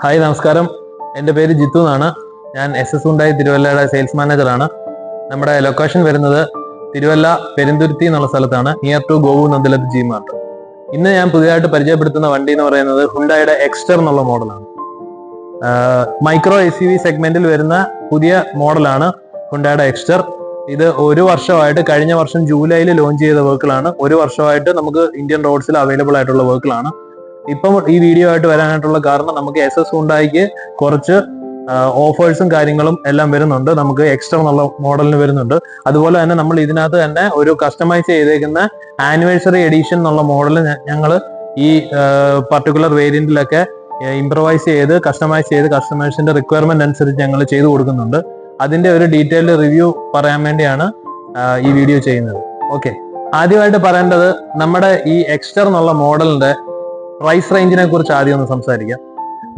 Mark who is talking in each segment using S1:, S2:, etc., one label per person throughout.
S1: Hi നമസ്കാരം. എന്റെ പേര് ജിത്തു എന്നാണ്. ഞാൻ എസ് എസ് ഉണ്ടായി തിരുവല്ലയുടെ സെയിൽസ് മാനേജറാണ് നമ്മുടെ ലൊക്കേഷൻ വരുന്നത് തിരുവല്ല പെരുന്തുരുത്തി എന്നുള്ള സ്ഥലത്താണ്. Near to Gopu Nandalath G mart ഇന്ന് ഞാൻ പുതിയതായിട്ട് പരിചയപ്പെടുത്തുന്ന വണ്ടി എന്ന് പറയുന്നത് ഹുണ്ടായുടെ എക്സ്റ്റർ എന്നുള്ള മോഡലാണ്. മൈക്രോ എസ് യു വി സെഗ്മെന്റിൽ വരുന്ന പുതിയ മോഡലാണ് ഹുണ്ടായുടെ എക്സ്റ്റർ ഇത് ഒരു വർഷമായിട്ട് കഴിഞ്ഞ വർഷം ജൂലൈയിൽ ലോഞ്ച് ചെയ്ത വെഹിക്കിളാണ് ഒരു വർഷമായിട്ട് നമുക്ക് ഇന്ത്യൻ റോഡ്സിൽ അവൈലബിൾ ആയിട്ടുള്ള വെഹിക്കിളാണ് ഇപ്പം ഈ വീഡിയോ ആയിട്ട് വരാനായിട്ടുള്ള കാരണം നമുക്ക് എസ് എസ് ഉണ്ടായിക്ക് കുറച്ച് ഓഫേഴ്സും കാര്യങ്ങളും എല്ലാം വരുന്നുണ്ട്. നമുക്ക് എക്സ്ട്രാ എന്നുള്ള മോഡലിന് വരുന്നുണ്ട്. അതുപോലെ തന്നെ നമ്മൾ ഇതിനകത്ത് തന്നെ ഒരു കസ്റ്റമൈസ് ചെയ്തേക്കുന്ന ആനിവേഴ്സറി എഡീഷൻ എന്നുള്ള മോഡൽ ഞങ്ങൾ ഈ പർട്ടിക്കുലർ വേരിയന്റിലൊക്കെ ഇംപ്രവൈസ് ചെയ്ത് കസ്റ്റമൈസ് ചെയ്ത് കസ്റ്റമേഴ്സിന്റെ റിക്വയർമെന്റ് അനുസരിച്ച് ഞങ്ങൾ ചെയ്തു കൊടുക്കുന്നുണ്ട്. അതിന്റെ ഒരു ഡീറ്റെയിൽഡ് റിവ്യൂ പറയാൻ വേണ്ടിയാണ് ഈ വീഡിയോ ചെയ്യുന്നത്. ഓക്കെ ആദ്യമായിട്ട് പറയേണ്ടത് നമ്മുടെ ഈ എക്സ്റ്റർ എന്നുള്ള മോഡലിന്റെ പ്രൈസ് റേഞ്ചിനെ കുറിച്ച് ആദ്യം ഒന്ന് സംസാരിക്കാം.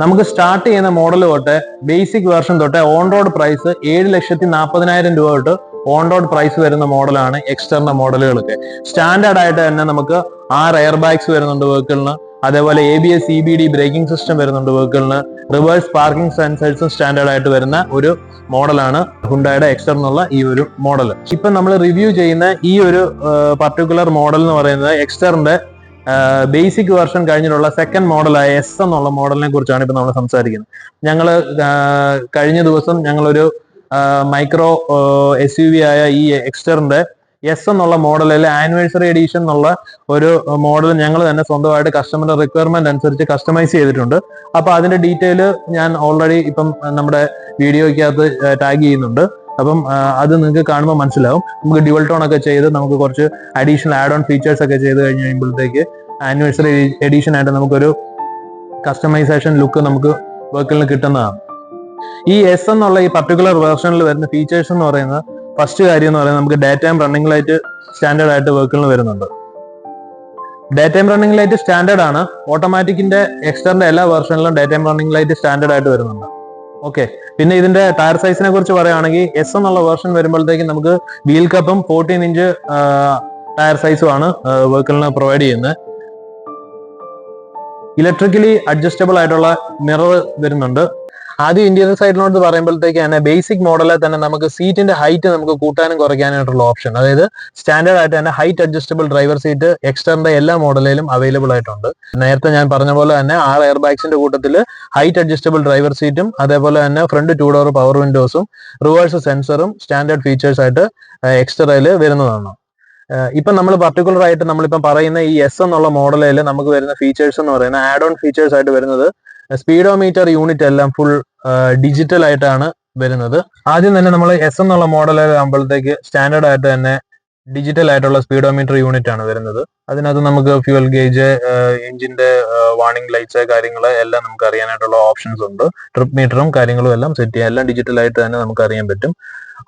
S1: നമുക്ക് സ്റ്റാർട്ട് ചെയ്യുന്ന മോഡൽ തൊട്ട് ബേസിക് വേർഷൻ തൊട്ട് ഓൺ റോഡ് പ്രൈസ് ഏഴ് ലക്ഷത്തി നാൽപ്പതിനായിരം രൂപ തൊട്ട് ഓൺ റോഡ് പ്രൈസ് വരുന്ന മോഡലാണ് എക്സ്റ്റേണൽ മോഡലുകളൊക്കെ സ്റ്റാൻഡേർഡ് ആയിട്ട് തന്നെ നമുക്ക് ആറ് എയർ ബാഗ്സ് വരുന്നുണ്ട് വെഹിക്കിളിന് അതേപോലെ A B S C B D braking system വരുന്നുണ്ട് വെഹിക്കിളിന് റിവേഴ്സ് പാർക്കിംഗ് സെൻസേഴ്സും സ്റ്റാൻഡേർഡ് ആയിട്ട് വരുന്ന ഒരു മോഡലാണ് ഹുണ്ടായുടെ എക്സ്റ്റർ എന്നുള്ള ഈ ഒരു മോഡൽ ഇപ്പൊ നമ്മൾ റിവ്യൂ ചെയ്യുന്ന ഈ ഒരു പർട്ടിക്കുലർ മോഡൽ എന്ന് പറയുന്നത് എക്സ്റ്ററിന്റെ ബേസിക് വെർഷൻ കഴിഞ്ഞിട്ടുള്ള സെക്കൻഡ് മോഡലായ എസ് എന്നുള്ള മോഡലിനെ കുറിച്ചാണ് ഇപ്പൊ നമ്മൾ സംസാരിക്കുന്നത്. ഞങ്ങൾ കഴിഞ്ഞ ദിവസം ഞങ്ങളൊരു മൈക്രോ എസ് യു വി ആയ ഈ എക്സ്റ്ററിന്റെ എസ് എന്നുള്ള മോഡലിൽ ആനിവേഴ്സറി എഡീഷൻ എന്നുള്ള ഒരു മോഡൽ ഞങ്ങൾ തന്നെ സ്വന്തമായിട്ട് കസ്റ്റമറുടെ റിക്വയർമെന്റ് അനുസരിച്ച് കസ്റ്റമൈസ് ചെയ്തിട്ടുണ്ട്. അപ്പൊ അതിന്റെ ഡീറ്റെയിൽ ഞാൻ ഓൾറെഡി ഇപ്പം നമ്മുടെ വീഡിയോയ്ക്കകത്ത് ടാഗ് ചെയ്യുന്നുണ്ട്. അപ്പം അത് നിങ്ങൾക്ക് കാണുമ്പോൾ മനസ്സിലാവും. നമുക്ക് ഡ്യുവൽ ടോൺ ഒക്കെ ചെയ്ത് നമുക്ക് കുറച്ച് അഡീഷണൽ ആഡ് ഓൺ ഫീച്ചേഴ്സ് ഒക്കെ ചെയ്ത് കഴിഞ്ഞ് കഴിയുമ്പോഴത്തേക്ക് ആനിവേഴ്സറി എഡീഷൻ ആയിട്ട് നമുക്കൊരു കസ്റ്റമൈസേഷൻ ലുക്ക് നമുക്ക് വെഹിക്കിളിന് കിട്ടുന്നതാണ്. ഈ എസ് എന്നുള്ള ഈ പർട്ടിക്കുലർ വേർഷനിൽ വരുന്ന ഫീച്ചേഴ്സ് എന്ന് പറയുന്നത് ഫസ്റ്റ് കാര്യം എന്ന് പറയുന്നത് നമുക്ക് day time running light standard ആയിട്ട് വെഹിക്കിളിന് വരുന്നുണ്ട്. Day time running light standard ആണ്. ഓട്ടോമാറ്റിക്കിന്റെ എക്സ്റ്ററിന്റെ എല്ലാ വേർഷനിലും day time running light standard ആയിട്ട് വരുന്നുണ്ട്. ഓക്കെ പിന്നെ ഇതിന്റെ ടയർ സൈസിനെ കുറിച്ച് പറയുകയാണെങ്കിൽ എസ് എന്നുള്ള വേർഷൻ വരുമ്പോഴത്തേക്കും നമുക്ക് വീൽ കപ്പും ഫോർട്ടീൻ ഇഞ്ച് ടയർ സൈസും ആണ് വെഹിക്കിളിന് പ്രൊവൈഡ് ചെയ്യുന്നത്. ഇലക്ട്രിക്കലി അഡ്ജസ്റ്റബിൾ ആയിട്ടുള്ള മിറർ വരുന്നുണ്ട്. ആദ്യം ഇന്ത്യൻ സൈഡിനോട് പറയുമ്പോഴത്തേക്ക് തന്നെ ബേസിക് മോഡലിൽ തന്നെ നമുക്ക് സീറ്റിന്റെ ഹൈറ്റ് നമുക്ക് കൂട്ടാനും കുറയ്ക്കാനായിട്ടുള്ള ഓപ്ഷൻ അതായത് സ്റ്റാൻഡേർഡ് ആയിട്ട് തന്നെ ഹൈറ്റ് അഡ്ജസ്റ്റബിൾ ഡ്രൈവർ സീറ്റ് എക്സ്റ്ററിന്റെ എല്ലാ മോഡലിലും അവൈലബിൾ ആയിട്ടുണ്ട്. നേരത്തെ ഞാൻ പറഞ്ഞ പോലെ തന്നെ ആറ് എയർ ബാഗ്സിന്റെ കൂട്ടത്തിൽ ഹൈറ്റ് അഡ്ജസ്റ്റബിൾ ഡ്രൈവർ സീറ്റും അതേപോലെ തന്നെ ഫ്രണ്ട് ടു ഡോർ പവർ വിൻഡോസും റിവേഴ്സ് സെൻസറും സ്റ്റാൻഡേർഡ് ഫീച്ചേഴ്സ് ആയിട്ട് എക്സ്റ്ററയിൽ വരുന്നതാണ്. ഇപ്പം നമ്മൾ പർട്ടിക്കുലർ ആയിട്ട് നമ്മളിപ്പം പറയുന്ന ഈ എസ് എന്നുള്ള മോഡലിൽ നമുക്ക് വരുന്ന ഫീച്ചേഴ്സ് എന്ന് പറയുന്ന ആഡ് ഓൺ ഫീച്ചേഴ്സ് ആയിട്ട് വരുന്നത് സ്പീഡോമീറ്റർ യൂണിറ്റ് എല്ലാം ഫുൾ ഡിജിറ്റൽ ആയിട്ടാണ് വരുന്നത്. ആദ്യം തന്നെ നമ്മൾ എസ് എന്നുള്ള മോഡൽ ആകുമ്പോഴത്തേക്ക് സ്റ്റാൻഡേർഡ് ആയിട്ട് തന്നെ ഡിജിറ്റൽ ആയിട്ടുള്ള സ്പീഡോമീറ്റർ യൂണിറ്റ് ആണ് വരുന്നത്. അതിനകത്ത് നമുക്ക് ഫ്യൂൽ ഗേജ് എഞ്ചിന്റെ വാർണിംഗ് ലൈറ്റ്സ് കാര്യങ്ങൾ എല്ലാം നമുക്ക് അറിയാനായിട്ടുള്ള ഓപ്ഷൻസ് ഉണ്ട്. ട്രിപ്പ് മീറ്ററും കാര്യങ്ങളും എല്ലാം സെറ്റ് ചെയ്യാം. എല്ലാം ഡിജിറ്റൽ ആയിട്ട് തന്നെ നമുക്ക് അറിയാൻ പറ്റും.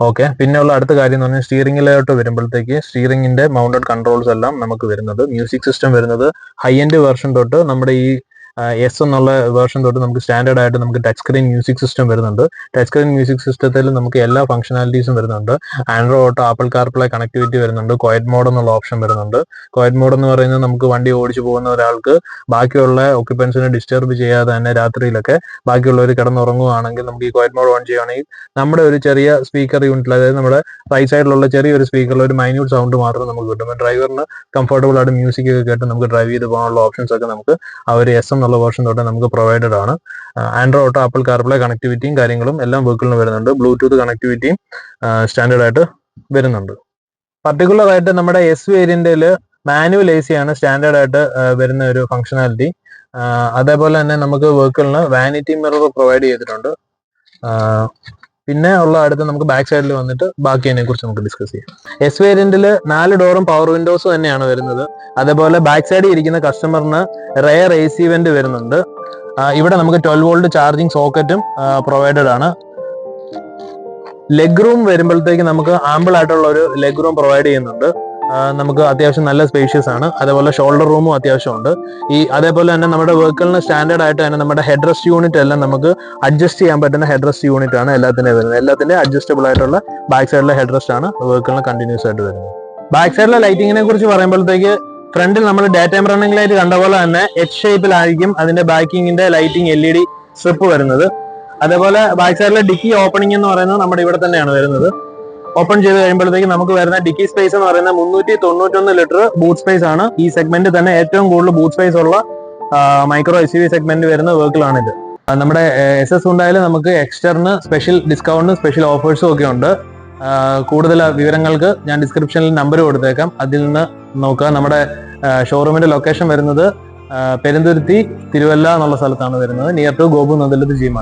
S1: ഓക്കെ. പിന്നെയുള്ള അടുത്ത കാര്യം എന്ന് പറഞ്ഞാൽ സ്റ്റിയറിംഗിലോട്ട് വരുമ്പോഴത്തേക്ക് സ്റ്റിയറിംഗിന്റെ മൗണ്ടഡ് കൺട്രോൾസ് എല്ലാം നമുക്ക് വരുന്നത്. മ്യൂസിക് സിസ്റ്റം വരുന്നത് ഹൈ എൻഡ് വേർഷൻ തൊട്ട് നമ്മുടെ ഈ എസ് എന്നുള്ള വേർഷൻ തൊട്ട് നമുക്ക് സ്റ്റാൻഡേർഡ് ആയിട്ട് നമുക്ക് ടച്ച് സ്ക്രീൻ മ്യൂസിക് സിസ്റ്റം വരുന്നുണ്ട്. ടച്ച് സ്ക്രീൻ മ്യൂസിക് സിസ്റ്റത്തിൽ നമുക്ക് എല്ലാ ഫംഗ്ഷനാലിറ്റീസും വരുന്നുണ്ട്. Android Auto Apple CarPlay connectivity വരുന്നുണ്ട്. കോയറ്റ് മോഡ് എന്നുള്ള ഓപ്ഷൻ വരുന്നുണ്ട്. കോയറ്റ് മോഡ് എന്ന് പറയുന്നത് നമുക്ക് വണ്ടി ഓടിച്ചു പോകുന്ന ഒരാൾക്ക് ബാക്കിയുള്ള ഒക്യുപ്പൻസിനെ ഡിസ്റ്റർബ് ചെയ്യാതെ തന്നെ രാത്രിയിലൊക്കെ ബാക്കിയുള്ളവർ കിടന്നുറങ്ങുകയാണെങ്കിൽ നമുക്ക് ഈ കോയറ്റ് മോഡ് ഓൺ ചെയ്യുകയാണെങ്കിൽ നമ്മുടെ ഒരു ചെറിയ സ്പീക്കർ യൂണിറ്റിൽ അതായത് നമ്മുടെ റൈറ്റ് സൈഡിലുള്ള ചെറിയൊരു സ്പീക്കറിൽ ഒരു മൈന്യൂട്ട് സൗണ്ട് മാത്രം നമുക്ക് കിട്ടും. ഡ്രൈവറിന് കംഫർട്ടബിൾ ആയിട്ട് മ്യൂസിക് ഒക്കെ കേട്ട് നമുക്ക് ഡ്രൈവ് ചെയ്ത് പോകാനുള്ള ഓപ്ഷൻസ് ഒക്കെ നമുക്ക് അവർ എസ് എന്നുള്ള വേർഷൻ തൊട്ട് നമുക്ക് പ്രൊവൈഡഡ് ആണ്. ആൻഡ്രോയിഡ് ഓട്ടോ ആപ്പിൾ കാർപ്ലേ കണക്ടിവിറ്റിയും കാര്യങ്ങളും എല്ലാം വെഹിക്കിളിന് വരുന്നുണ്ട്. ബ്ലൂടൂത്ത് കണക്ടിവിറ്റിയും സ്റ്റാൻഡേർഡ് ആയിട്ട് വരുന്നുണ്ട്. പർട്ടിക്കുലർ ആയിട്ട് നമ്മുടെ എസ് വേരിയന്റിൽ മാനുവൽ എ സി ആണ് സ്റ്റാൻഡേർഡ് ആയിട്ട് വരുന്ന ഒരു ഫംഗ്ഷനാലിറ്റി അതേപോലെ തന്നെ നമുക്ക് വെഹിക്കിളിന് വാനിറ്റി മിറർ പ്രൊവൈഡ് ചെയ്തിട്ടുണ്ട്. പിന്നെ ഉള്ള അടുത്ത് നമുക്ക് ബാക്ക് സൈഡിൽ വന്നിട്ട് ബാക്കി അതിനെ കുറിച്ച് നമുക്ക് ഡിസ്കസ് ചെയ്യാം. എസ് വേരിയന്റിൽ നാല് ഡോറും പവർ വിൻഡോസ് തന്നെയാണ് വരുന്നത്. അതേപോലെ ബാക്ക് സൈഡിൽ ഇരിക്കുന്ന കസ്റ്റമറിന് റെയർ എ സി വെന്റ് വരുന്നുണ്ട്. ഇവിടെ നമുക്ക് ട്വൽവ് വോൾട്ട് ചാർജിങ് സോക്കറ്റും പ്രൊവൈഡഡ് ആണ്. ലെഗ് റൂം വരുമ്പോഴത്തേക്ക് നമുക്ക് ആമ്പിൾ ആയിട്ടുള്ള ഒരു ലെഗ് റൂം പ്രൊവൈഡ് ചെയ്യുന്നുണ്ട്. നമുക്ക് അത്യാവശ്യം നല്ല സ്പേഷ്യസ് ആണ്. അതേപോലെ ഷോൾഡർ റൂമും അത്യാവശ്യമുണ്ട്. ഈ അതേപോലെ തന്നെ നമ്മുടെ വെഹിക്കിളിന് സ്റ്റാൻഡേർഡ് ആയിട്ട് തന്നെ നമ്മുടെ ഹെഡ് റെസ്റ്റ് യൂണിറ്റ് എല്ലാം നമുക്ക് അഡ്ജസ്റ്റ് ചെയ്യാൻ പറ്റുന്ന ഹെഡ് റെസ്റ്റ് യൂണിറ്റ് ആണ് എല്ലാത്തിന്റെയും വരുന്നത്. എല്ലാത്തിന്റെ അഡ്ജസ്റ്റബിൾ ആയിട്ടുള്ള ബാക്ക് സൈഡിലെ ഹെഡ് റെസ്റ്റ് ആണ് വെഹിക്കിളിന് കണ്ടിന്യൂസ് ആയിട്ട് വരുന്നത്. ബാക്ക് സൈഡിലെ ലൈറ്റിങ്ങിനെ കുറിച്ച് പറയുമ്പോഴത്തേക്ക് ഫ്രണ്ടിൽ നമ്മൾ ഡേ ടൈം റണ്ണിംഗ് ലൈറ്റ് കണ്ട പോലെ തന്നെ എച്ച് ഷേപ്പിലായിരിക്കും അതിന്റെ ബാക്കിങ്ങിന്റെ lighting L E D strip വരുന്നത്. അതേപോലെ ബാക്ക് സൈഡിലെ ഡിക്കി ഓപ്പണിംഗ് എന്ന് പറയുന്നത് നമ്മുടെ ഇവിടെ തന്നെയാണ് വരുന്നത്. ഓപ്പൺ ചെയ്ത് കഴിയുമ്പോഴത്തേക്ക് നമുക്ക് വരുന്ന ഡിക്കി സ്പേസ് എന്ന് പറയുന്ന മുന്നൂറ്റി തൊണ്ണൂറ്റൊന്ന് ലിറ്റർ ബൂട്ട് സ്പേസ് ആണ്. ഈ സെഗ്മെന്റ് തന്നെ ഏറ്റവും കൂടുതൽ ബൂട്ട് സ്പേസ് ഉള്ള micro S U V segment വരുന്ന വെഹിക്കിളാണിത് നമ്മുടെ എസ് എസ് ഉണ്ടായാലും നമുക്ക് എക്സ്റ്റർന് സ്പെഷ്യൽ ഡിസ്കൗണ്ടും സ്പെഷ്യൽ ഓഫേഴ്സും ഒക്കെ ഉണ്ട്. കൂടുതൽ വിവരങ്ങൾക്ക് ഞാൻ ഡിസ്ക്രിപ്ഷനിൽ നമ്പർ കൊടുത്തേക്കാം. അതിൽ നിന്ന് നോക്കുക. നമ്മുടെ ഷോറൂമിന്റെ ലൊക്കേഷൻ വരുന്നത് പെരുന്തുരുത്തി തിരുവല്ല എന്നുള്ള സ്ഥലത്താണ് വരുന്നത്. Near to Gopu Nandalath ജിമാർ